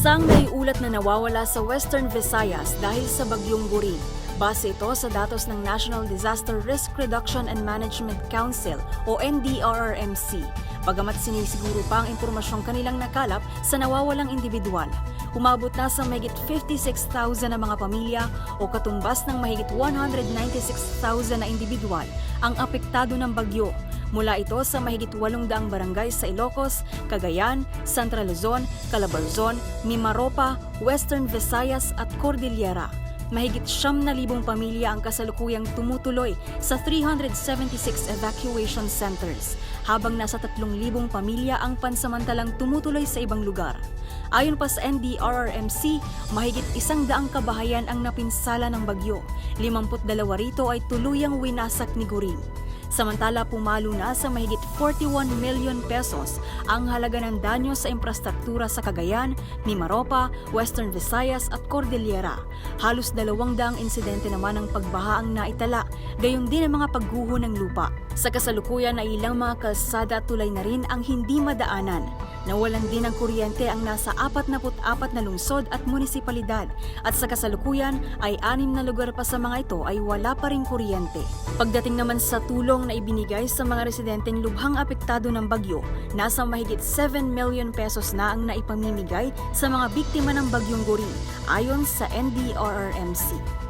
Isang naiulat na nawawala sa Western Visayas dahil sa bagyong Guri. Base ito sa datos ng National Disaster Risk Reduction and Management Council o NDRRMC. Bagamat sinisiguro pa ang impormasyong kanilang nakalap sa nawawalang individual. Umabot na sa mahigit 56,000 na mga pamilya o katumbas ng mahigit 196,000 na individual ang apektado ng bagyo Mula ito sa mahigit 800 barangay sa Ilocos, Cagayan, Central Luzon, Calabarzon, Mimaropa, Western Visayas at Cordillera. Mahigit siyam na libong pamilya ang kasalukuyang tumutuloy sa 376 evacuation centers, habang nasa 3,000 pamilya ang pansamantalang tumutuloy sa ibang lugar. Ayon pa sa NDRRMC, mahigit isang daang kabahayan ang napinsala ng bagyo. 52 rito ay tuluyang winasak ni Gurin. Samantala pumalo na sa mahigit 41 million pesos ang halaga ng danyo sa infrastruktura sa Cagayan, Mimaropa, Western Visayas at Cordillera. Halos dalawang daang insidente naman ng pagbaha ang naitala, gayon din ang mga pagguho ng lupa. Sa kasalukuyan ay ilang mga kalsada tulay na rin ang hindi madaanan. Nawalan din ng kuryente ang nasa 44 na lungsod at munisipalidad at sa kasalukuyan ay anim na lugar pa sa mga ito ay wala pa rin kuryente. Pagdating naman sa tulong na ibinigay sa mga residenteng lubhang apektado ng bagyo, nasa mahigit 7 million pesos na ang naipamimigay sa mga biktima ng bagyong Guri ayon sa NDRRMC.